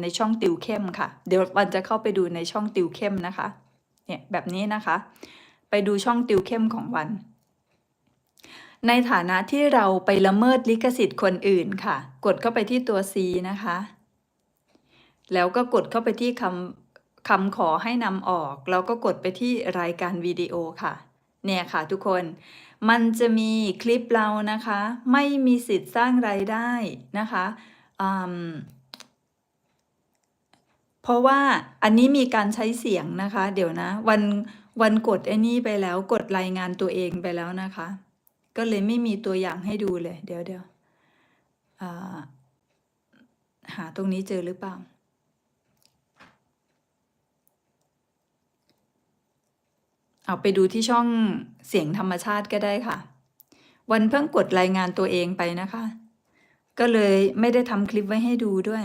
ในช่องติวเข้มค่ะ เดี๋ยววันจะเข้าไปดูในช่องติวเข้มนะคะ เนี่ยแบบนี้นะคะ ไปดูช่องติวเข้มของวัน ในฐานะที่เราไปละเมิดลิขสิทธิ์คนอื่นค่ะ กดเข้าไปที่ตัว C นะคะ แล้วก็กดเข้าไปที่คำคำขอให้นำออก แล้วก็กดไปที่รายการวิดีโอค่ะ เนี่ยค่ะทุกคน มันจะมีคลิปเรานะคะ ไม่มีสิทธิ์สร้างรายได้นะคะอืม เพราะว่าอันนี้มีการใช้เสียงนะคะ เดี๋ยวนะ วันวันกดไอ้นี่ไปแล้วกดรายงานตัวเองไปแล้วนะคะ ก็เลยไม่มีตัวอย่างให้ดูเลย เดี๋ยวเดี๋ยวหาตรงนี้เจอหรือเปล่าเอาไปดูที่ช่องเสียงธรรมชาติก็ได้ค่ะ วันเพิ่งกดรายงานตัวเองไปนะคะ ก็เลยไม่ได้ทำคลิปไว้ให้ดูด้วย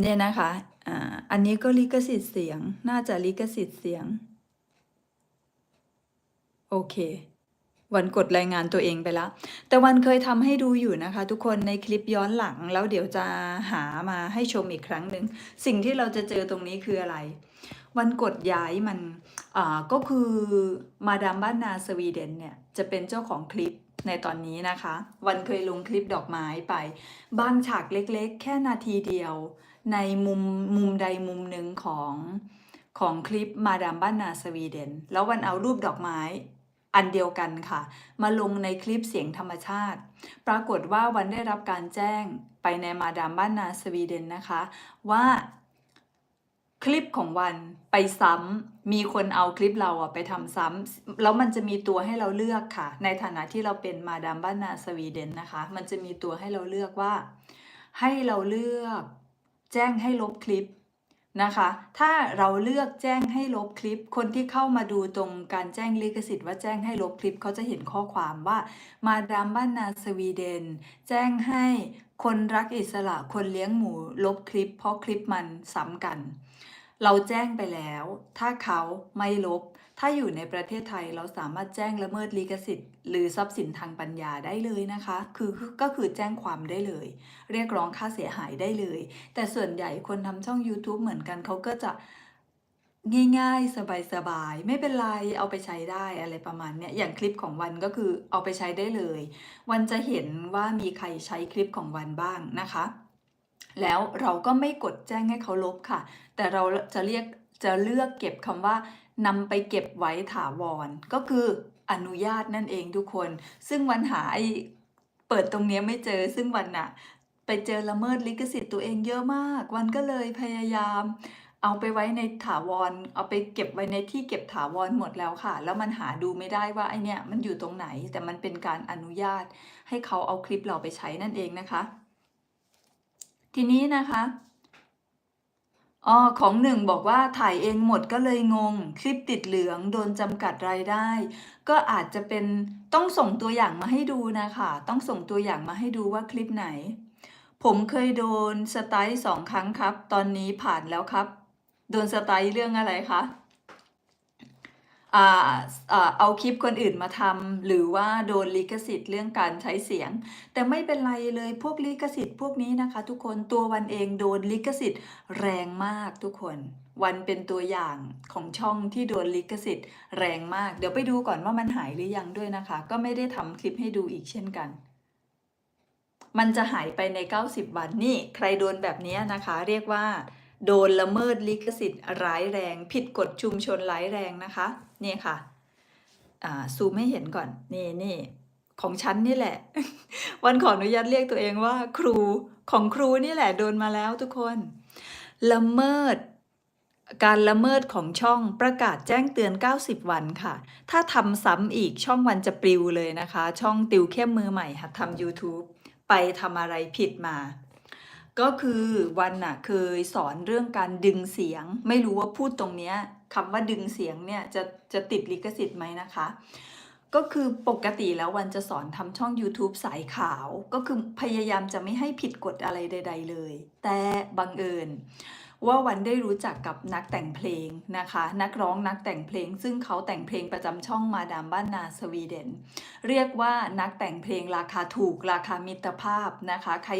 เนี่ยนะคะอ่าอันนี้ก็ลิขสิทธิ์เสียง น่าจะลิขสิทธิ์เสียง โอเค วันกดรายงานตัวเองไปแล้ว แต่วันเคยทำให้ดูอยู่นะคะ ทุกคนในคลิปย้อนหลัง แล้วเดี๋ยวจะหามาให้ชมอีกครั้งหนึ่ง สิ่งที่เราจะเจอตรงนี้คืออะไร วันกดย้ายมันอ่าก็คือมาดามบ้านนาสวีเดนเนี่ย จะเป็นเจ้าของคลิปในตอนนี้นะคะ วันเคยลงคลิปดอกไม้ไป บางฉากเล็กๆ แค่นาทีเดียว ในมุมมุมใดมุมหนึ่งของของคลิปมาดามบ้านนาสวีเดน แล้ววันเอารูปดอกไม้อันเดียวกันค่ะ มาลงในคลิปเสียงธรรมชาติ ปรากฏว่าวันได้รับการแจ้งไปในมาดามบ้านนาสวีเดนนะคะ ว่าคลิปของวันไปซ้ำมีคนเอาคลิปเราอะไปทำซ้ำแล้วมันจะมีตัวให้เราเลือกค่ะ ในฐานะที่เราเป็นมาดามบ้านนาสวีเดนนะคะ มันจะมีตัวให้เราเลือกว่า ให้เราเลือก แจ้งให้ลบคลิปนะคะ ถ้าเราเลือกแจ้งให้ลบคลิป คนที่เข้ามาดูตรงการแจ้งลิขสิทธิ์ว่าแจ้งให้ลบคลิปเขาจะเห็นข้อความว่า มาดามบ้านนาสวีเดน แจ้งให้คนรักอิสระคนเลี้ยงหมูลบคลิป เพราะคลิปมันซ้ำกัน เราแจ้งไปแล้ว ถ้าเขาไม่ลบ ถ้าอยู่ในประเทศไทยเราสามารถแจ้งละเมิดลิขสิทธิ์ หรือทรัพย์สินทางปัญญาได้เลยนะคะ คือก็คือแจ้งความได้เลย เรียกร้องค่าเสียหายได้เลย แต่ส่วนใหญ่คนทำช่อง YouTube เหมือนกันเขาก็จะง่ายๆ สบายๆ ไม่เป็นไร เอาไปใช้ได้อะไรประมาณเนี้ย อย่างคลิปของวันก็คือเอาไปใช้ได้เลย วันจะเห็นว่ามีใครใช้คลิปของวันบ้างนะคะ แล้วเราก็ไม่กดแจ้งให้เขาลบค่ะ แต่เราจะเรียกจะเลือกเก็บคำว่านำไปเก็บไว้ถาวร ก็คืออนุญาตนั่นเองทุกคน ซึ่งวันหาไอเปิดตรงนี้ไม่เจอ ซึ่งวันน่ะ ไปเจอละเมิดลิขสิทธิ์ตัวเองเยอะมาก วันก็เลยพยายาม เอาไปไว้ในถาวร เอาไปเก็บไว้ในที่เก็บถาวรหมดแล้วค่ะ แล้วมันหาดูไม่ได้ว่าไอเนี้ยมันอยู่ตรงไหน แต่มันเป็นการอนุญาตให้เขาเอาคลิปเราไปใช้นั่นเองนะคะ ทีนี้นะคะอ๋อของหนึ่งบอกว่าถ่ายเองหมดก็เลยงง คลิปติดเหลืองโดนจำกัดรายได้ ก็อาจจะเป็นต้องส่งตัวอย่างมาให้ดูนะคะ ต้องส่งตัวอย่างมาให้ดูว่าคลิปไหน ผมเคยโดนสไตล์สองครั้งครับ ตอนนี้ผ่านแล้วครับ โดนสไตล์เรื่องอะไรคะ อ่าอ่าเอาคลิปคนอื่นมาทำหรือว่าโดนลิขสิทธิ์เรื่องการใช้เสียง แต่ไม่เป็นไรเลยพวกลิขสิทธิ์พวกนี้นะคะ ทุกคนตัววันเองโดนลิขสิทธิ์แรงมากทุกคนวันเป็นตัวอย่างของช่องที่โดนลิขสิทธิ์แรงมาก เดี๋ยวไปดูก่อนว่ามันหายหรือยังด้วยนะคะ ก็ไม่ได้ทำคลิปให้ดูอีกเช่นกัน มันจะหายไปใน 90 วันนี่ใครโดนแบบนี้นะคะ เรียกว่า โดนละเมิดลิขสิทธิ์ร้ายแรง ผิดกฎชุมชนร้ายแรงนะคะนี่ค่ะซูมให้เห็นก่อนนี่นี่ของฉันนี่แหละ วันขออนุญาตเรียกตัวเองว่า ครูของครูนี่แหละโดนมาแล้วทุกคน ละเมิด การละเมิดของช่องประกาศแจ้งเตือน 90 วันค่ะ ถ้าทำซ้ำอีกช่องวันจะปลิวเลยนะคะ ช่องติวเข้มมือใหม่หัดทำ YouTube ไปทำอะไรผิดมา ก็คือวันน่ะเคยสอนเรื่องการดึงเสียง ไม่รู้ว่าพูดตรงเนี้ยคำว่าดึงเสียงเนี่ยจะจะติดลิขสิทธิ์ไหมนะคะ ก็คือปกติแล้ววันจะสอนทำช่อง YouTube สายขาว ก็คือพยายามจะไม่ให้ผิดกฎอะไรใด ๆ เลย แต่บังเอิญว่าวันได้รู้จักกับนักแต่งเพลงนะคะ นักร้องนักแต่งเพลง ซึ่งเขาแต่งเพลงประจำช่องมาดามบ้านนาสวีเดน เรียกว่านักแต่งเพลงราคาถูกราคามิตรภาพนะคะใคร